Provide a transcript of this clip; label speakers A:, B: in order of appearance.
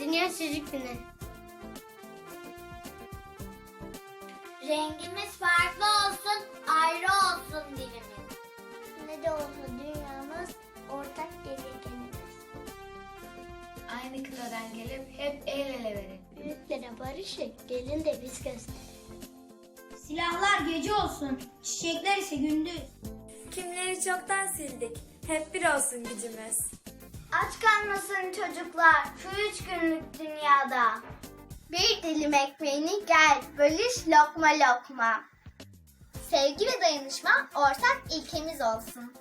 A: Dünya Çocuk Günü.
B: Rengimiz farklı olsun, ayrı olsun dilimiz.
A: Ne de olsa dünyamız ortak gezegenimiz.
C: Aynı kıtadan gelip hep el ele verin.
A: Büyüklere barışı gelin de biz gösterelim.
D: Silahlar gece olsun, çiçekler ise gündüz.
E: Kimleri çoktan sildik. Hep bir olsun gücümüz.
B: Aç kalmasın çocuklar şu üç günlük dünyada. Bir dilim ekmeğini gel bölüş lokma lokma. Sevgi ve dayanışma ortak ilkemiz olsun.